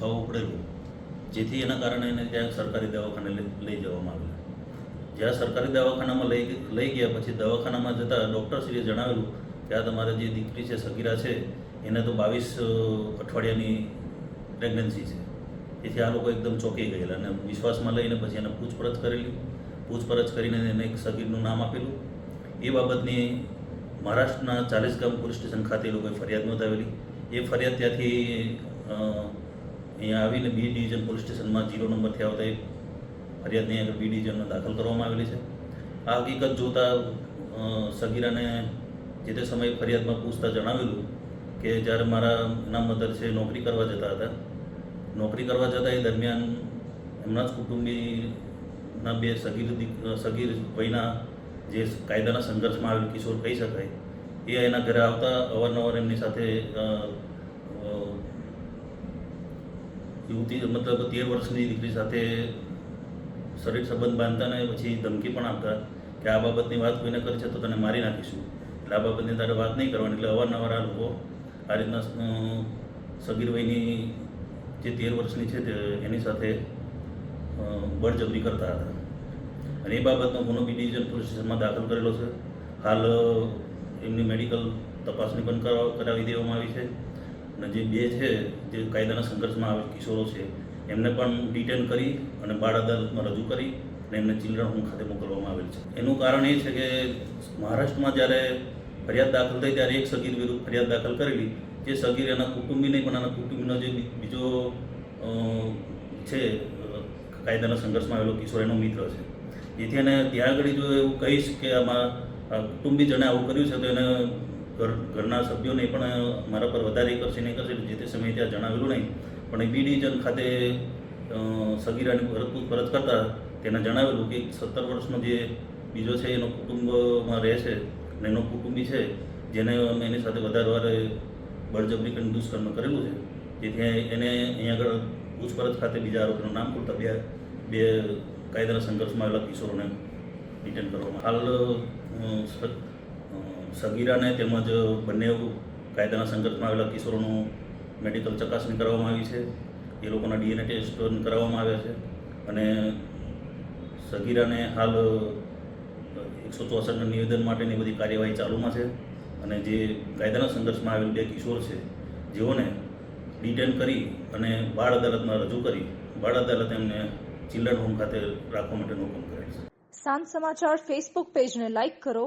દુખાવો પડેલો જેથી એના કારણે એને ત્યાં સરકારી દવાખાને લઈ જવામાં આવેલા. જ્યાં સરકારી દવાખાનામાં લઈ લઈ ગયા પછી દવાખાનામાં જતાં ડૉક્ટરશ્રીએ જણાવેલું કે આ તમારા જે દીકરી છે, સગીરા છે, એને તો બાવીસ અઠવાડિયાની પ્રેગ્નન્સી છે. તેથી આ લોકો એકદમ ચોંકી ગયેલા અને વિશ્વાસમાં લઈને પછી એને પૂછપરછ કરેલી. પૂછપરછ કરીને એને એક સગીરનું નામ આપેલું. એ બાબતની મહારાષ્ટ્રના ચાલીસ ગામ પોલીસ સ્ટેશન ખાતે એ લોકોએ ફરિયાદ નોંધાવેલી. એ ફરિયાદ ત્યાંથી અહીંયા આવીને બી ડિવિઝન પોલીસ સ્ટેશનમાં જીરો નંબરથી આવતા એ ફરિયાદની આગળ બી ડિવિઝનમાં દાખલ કરવામાં આવેલી છે. આ હકીકત જોતા સગીરાને જે તે સમયે ફરિયાદમાં પૂછતા જણાવેલું કે જ્યારે મારા એના મધર છે નોકરી કરવા જતા હતા. નોકરી કરવા જતા એ દરમિયાન એમના જ કુટુંબીના બે સગીર સગીર ભાઈના જે કાયદાના સંઘર્ષમાં આવેલ કિશોર કહી શકાય, એ એના ઘરે આવતા અવારનવાર એમની સાથે યુવતી મતલબ તેર વર્ષની દીકરી સાથે શરીર સંબંધ બાંધતા ને પછી ધમકી પણ આપતા કે આ બાબતની વાત કોઈને કરી છે તો તને મારી નાખીશું. એટલે આ બાબતની તારે વાત નહીં કરવાની. એટલે અવારનવાર આ લોકો આ રીતના સગીર વયની જે તેર વર્ષની છે તે એની સાથે બળજબરી કરતા હતા. અને એ બાબતનો ગુનો બી ડિવિઝન પોલીસ દાખલ કરેલો છે. હાલ એમની મેડિકલ તપાસણી પણ કરાવી દેવામાં આવી છે. અને જે બે છે, જે કાયદાના સંઘર્ષમાં આવેલ કિશોરો છે, એમને પણ ડિટેન કરી અને બાળ અદાલતમાં રજૂ કરી અને એમને ચિલ્ડ્રન હોમ ખાતે મોકલવામાં આવેલ છે. એનું કારણ એ છે કે મહારાષ્ટ્રમાં જ્યારે ફરિયાદ દાખલ થઈ ત્યારે એક સગીર વિરુદ્ધ ફરિયાદ દાખલ કરેલી, જે સગીર એના કુટુંબી નહીં પણ એના કુટુંબીનો જે બીજો છે કાયદાના સંઘર્ષમાં આવેલો કિશોર એનો મિત્ર છે. જેથી એને ત્યાં આગળ જો એવું કહીશ કે આમાં કુટુંબીજણે આવું કર્યું છે, તો એને ઘર ઘરના સભ્યોને પણ મારા પર વધારે કરશે નહીં કરશે, જે તે સમયે ત્યાં જણાવેલું નહીં. પણ બી ડિવિઝન ખાતે સગીરાની પરત પૂછપરછ કરતા તેને જણાવેલું કે સત્તર વર્ષનો જે બીજો છે, એનો કુટુંબમાં રહે છે અને એનો કુટુંબી છે, જેને અમે એની સાથે વધારે વારે બળજબરી કરીને દુષ્કર્મ કરેલું છે. જેથી એને અહીંયા આગળ પૂછપરછ ખાતે બીજા આરોપીનું નામ ખોલતા બે બે કાયદાના સંઘર્ષમાં આવેલા કિશોરોને ડિટેન કરવામાં હાલ સગીરાને તેમજ બંને કાયદાના સંઘર્ષમાં આવેલા કિશોરોનું મેડિકલ ચકાસણી કરવામાં આવી છે. એ લોકોના ડીએનએ ટેસ્ટ કરવામાં આવ્યા છે. અને સગીરાને હાલ એકસો ચોસઠના નિવેદન માટેની બધી કાર્યવાહી ચાલુમાં છે. અને જે કાયદાના સંઘર્ષમાં આવેલ બે કિશોર છે, જેઓને ડિટેન કરી અને બાળ અદાલતમાં રજૂ કરી, બાળ અદાલતે એમને ચિલ્ડ્રન હોમ ખાતે રાખવા માટેનો હુકમ કરેલ છે. સાંજ સમાચાર ફેસબુક પેજને લાઇક કરો